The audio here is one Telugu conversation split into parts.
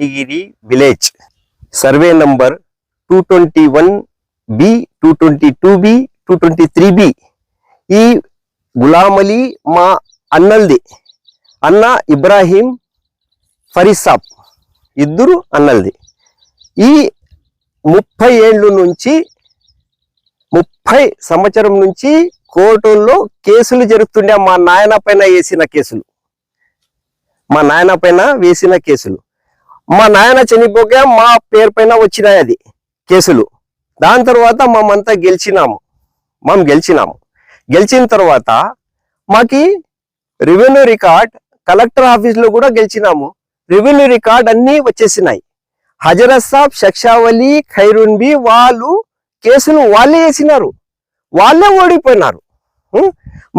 డిగిరి village. Survey number two twenty one B two twenty two B two twenty three B. ఈ గులామలి మా అన్నల్ది అన్న ఇబ్రాహీం ఫరీసాబ్ ఇద్దరు అన్నల్ది. ఈ ముప్పై ఏళ్ళు నుంచి ముప్పై సంవత్సరం నుంచి కోర్టుల్లో కేసులు జరుగుతుండే మా నాయన పైన వేసిన కేసులు. మా నాయన పైన వేసిన కేసులు. మా నాయన చనిపోకే మా పేరు పైన వచ్చినాయి అది కేసులు. దాని తర్వాత మేమంతా గెలిచినాము. మేము గెలిచినాము. గెలిచిన తర్వాత మాకి రెవెన్యూ రికార్డ్ కలెక్టర్ ఆఫీస్లో కూడా గెలిచినాము. రెవెన్యూ రికార్డ్ అన్నీ వచ్చేసినాయి. హజరత్ సాబ్ షక్షావలి ఖైరున్ బి వాళ్ళు కేసులు వాళ్ళే వేసినారు. వాళ్ళే ఓడిపోయినారు.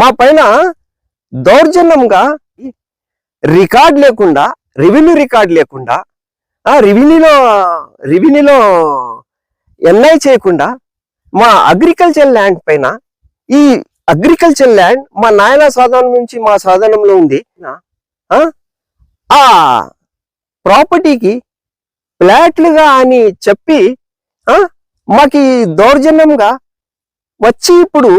మా పైన దౌర్జన్యంగా రికార్డ్ లేకుండా రెవెన్యూ రికార్డ్ లేకుండా రెవెన్యూలో రెవెన్యూలో ఎన్ఐ చేయకుండా మా అగ్రికల్చర్ ల్యాండ్ పైన ఈ అగ్రికల్చర్ ల్యాండ్ మా నాయన సాధనం నుంచి మా సాధనంలో ఉంది. ఆ? ఆ ప్రాపర్టీకి ఫ్లాట్లుగా అని చెప్పి మాకి దౌర్జన్యంగా వచ్చి ఇప్పుడు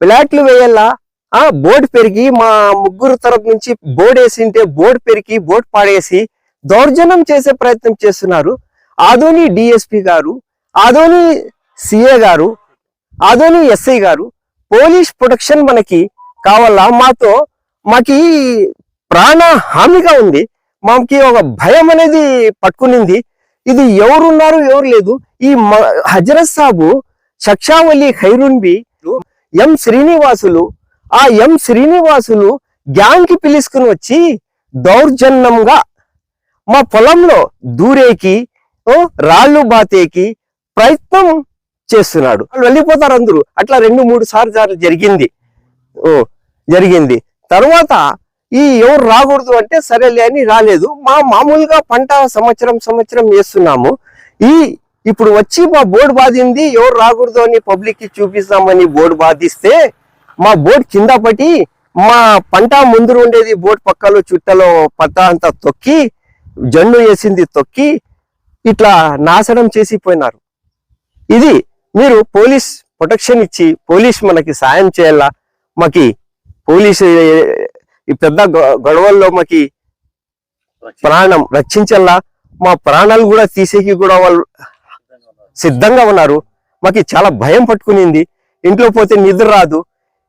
ఫ్లాట్లు వేయాలా ఆ? బోర్డు పెరిగి మా ముగ్గురు తరపు నుంచి బోర్డు వేసింటే బోర్డు పెరిగి బోర్డు పాడేసి దౌర్జన్యం చేసే ప్రయత్నం చేస్తున్నారు. ఆదోని డిఎస్పి గారు ఆదోని సిఏ గారు ఆదోని ఎస్ఐ గారు పోలీస్ ప్రొటెక్షన్ మనకి కావాలా? మాతో మాకి ప్రాణ హామీగా ఉంది. మాకి ఒక భయం అనేది పట్టుకునింది. ఇది ఎవరున్నారు ఎవరు లేదు. ఈ మ- హజరత్ సాబు షక్షావలి ఖైరున్బి ఎం శ్రీనివాసులు ఆ ఎం శ్రీనివాసులు గ్యాంగ్కి పిలుచుకుని వచ్చి దౌర్జన్యంగా మా పొలంలో దూరేకి ఓ, రాళ్ళు బాతేకి ప్రయత్నం చేస్తున్నాడు. వాళ్ళు వెళ్ళిపోతారు అందరూ. అట్లా రెండు మూడు సార్లు సార్లు జరిగింది. ఓ జరిగింది. తర్వాత ఈ ఎవరు రాకూడదు అంటే సరేలే అని రాలేదు. మా మామూలుగా పంట సంవత్సరం సంవత్సరం వేస్తున్నాము. ఈ ఇప్పుడు వచ్చి మా బోర్డు బాధింది ఎవరు రాకూడదు అని పబ్లిక్కి చూపిస్తామని బోర్డు బాధిస్తే మా బోర్డు కింద పట్టి మా పంట ముందు ఉండేది బోర్డు పక్కలో చుట్టలో పట్ట అంతా తొక్కి జన్ను వేసింది తొక్కి ఇట్లా నాశనం చేసిపోయినారు. ఇది మీరు పోలీస్ ప్రొటెక్షన్ ఇచ్చి పోలీస్ మనకి సాయం చేయాలా? మాకి పోలీసు ఈ పెద్ద గొ- గొడవల్లో మాకి ప్రాణం రక్షించాలా? మా ప్రాణాలు కూడా తీసేకి కూడా వాళ్ళు సిద్ధంగా ఉన్నారు. మాకు చాలా భయం పట్టుకునింది. ఇంట్లో పోతే నిద్ర రాదు.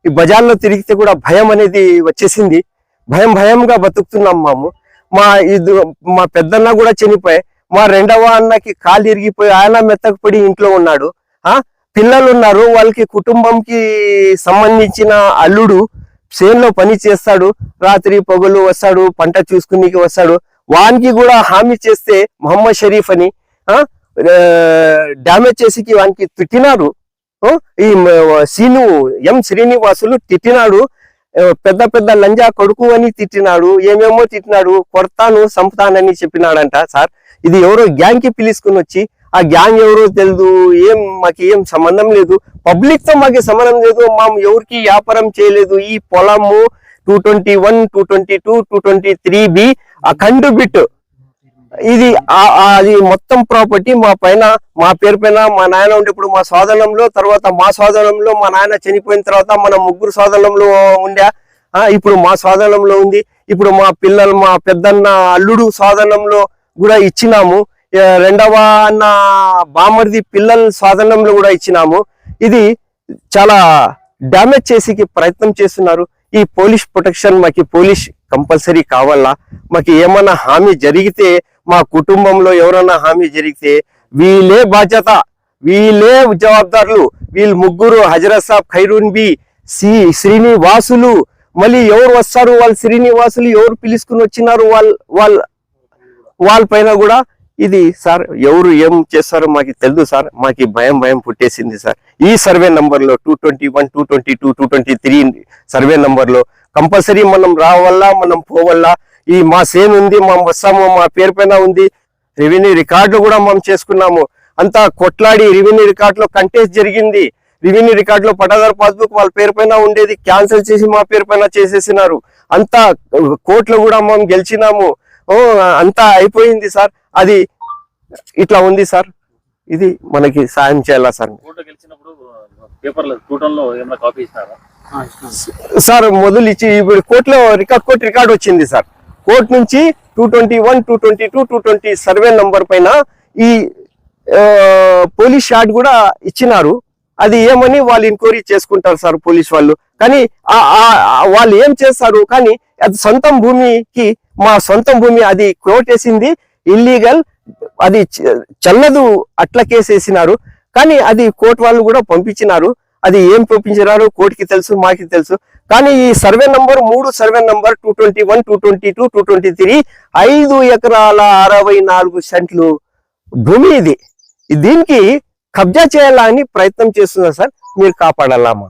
ఈ బజార్లో తిరిగితే కూడా భయం అనేది వచ్చేసింది. భయం భయంగా బతుకుతున్నాం మాము. మా ఇది మా పెద్దన్న కూడా చనిపోయి మా రెండవ అన్నకి కాలు ఇరిగిపోయి ఆయన మెత్తకు పడి ఇంట్లో ఉన్నాడు. ఆ? పిల్లలు ఉన్నారు వాళ్ళకి కుటుంబంకి సంబంధించిన అల్లుడు చేనులో పని చేస్తాడు. రాత్రి పొగలు వస్తాడు పంట చూసుకునేకి వస్తాడు. వానికి కూడా హామీ చేస్తే మొహమ్మద్ షరీఫ్ అని ఆ? డామేజ్ చేసి వానికి తిట్టినారు. ఈ సీను ఎం శ్రీనివాసులు తిట్టినాడు. పెద్ద పెద్ద లంజా కొడుకు అని తిట్టినాడు ఏమేమో తిట్టినాడు కొడతాను సంపుతానని చెప్పినాడంట సార్. ఇది ఎవరో గ్యాంగ్కి పిలుచుకుని వచ్చి ఆ గ్యాంగ్ ఎవరో తెలియదు ఏం మాకు ఏం సంబంధం లేదు. పబ్లిక్తో మాకు సంబంధం లేదు మేము ఎవరికి వ్యాపారం చేయలేదు. ఈ పొలము two twenty one two twenty two two twenty three B ఆ కండు బిట్ ఇది అది మొత్తం ప్రాపర్టీ మా పైన మా పేరు పైన మా నాయన ఉండేప్పుడు మా సోదరంలో తర్వాత మా సోదరంలో మా నాయన చనిపోయిన తర్వాత మన ముగ్గురు సోదరంలో ఉండే ఇప్పుడు మా సోదరంలో ఉంది. ఇప్పుడు మా పిల్లలు మా పెద్దన్న అల్లుడు సోదరంలో కూడా ఇచ్చినాము. రెండవ అన్న బామర్ది పిల్లల సాధనంలో కూడా ఇచ్చినాము. ఇది చాలా డ్యామేజ్ చేసేకి ప్రయత్నం చేస్తున్నారు. ఈ పోలీస్ ప్రొటెక్షన్ మాకు పోలీస్ కంపల్సరీ కావాలా? మాకు ఏమన్నా హామీ జరిగితే మా కుటుంబంలో ఎవరన్నా హామీ జరిగితే వీళ్ళే బాధ్యత వీళ్ళే జవాబ్దారులు. వీళ్ళు ముగ్గురు హజరత్ సాబ్ ఖైరూన్ బి సి శ్రీనివాసులు. మళ్ళీ ఎవరు వస్తారు? వాళ్ళు శ్రీనివాసులు ఎవరు పిలుచుకుని వచ్చినారు? వాళ్ళ వాళ్ళ వాళ్ళ పైన కూడా ఇది సార్ ఎవరు ఏం చేస్తారో మాకు తెలియదు సార్. మాకు భయం భయం పుట్టేసింది సార్. ఈ సర్వే నంబర్లో two twenty one two twenty two two twenty three survey నంబర్లో కంపల్సరీ మనం రావాలా మనం పోవాలా ఈ మా సేన్ ఉంది మా వస్తాము మా పేరు పైన ఉంది. రెవెన్యూ రికార్డులు కూడా మనం చేసుకున్నాము. అంతా కొట్లాడి రెవెన్యూ రికార్డులో కంటెస్ట్ జరిగింది. రెవెన్యూ రికార్డులో పటాదారు పాస్బుక్ వాళ్ళ పేరు పైన ఉండేది క్యాన్సిల్ చేసి మా పేరు పైన చేసేసినారు. అంతా కోర్టులో కూడా మనం గెలిచినాము. ఓ అంతా అయిపోయింది సార్. అది ఇట్లా ఉంది సార్. ఇది మనకి సాయం చేయాలా సార్? కోర్టు గెలిచినప్పుడు పేపర్లో కూటంలో ఏమైనా కాపీ ఇచ్చినారా సార్ మొదలు ఇచ్చి ఇప్పుడు కోర్టులో రికార్డ్ కోర్టు రికార్డ్ వచ్చింది సార్. కోర్టు నుంచి two twenty one two twenty two two twenty survey number పైన ఈ పోలీస్ షాట్ కూడా ఇచ్చినారు. అది ఏమని వాళ్ళు ఎంక్వైరీ చేసుకుంటారు సార్ పోలీస్ వాళ్ళు. కానీ వాళ్ళు ఏం చేస్తారు? కానీ అది సొంతం భూమికి మా సొంతం భూమి అది కోర్టు వేసింది ఇల్లీగల్ అది చల్లదు అట్ల కేసు వేసినారు కానీ అది కోర్టు వాళ్ళు కూడా పంపించినారు. అది ఏం పంపించినారు కోర్టుకి తెలుసు మాకి తెలుసు. కానీ ఈ సర్వే నంబర్ మూడు survey number two twenty one two twenty two two twenty three ఐదు ఎకరాల అరవై నాలుగు సెంట్లు భూమి ఇది. దీనికి కబ్జా చేయాలా అని ప్రయత్నం చేస్తున్నారు సార్ మీరు కాపాడాలమ్మా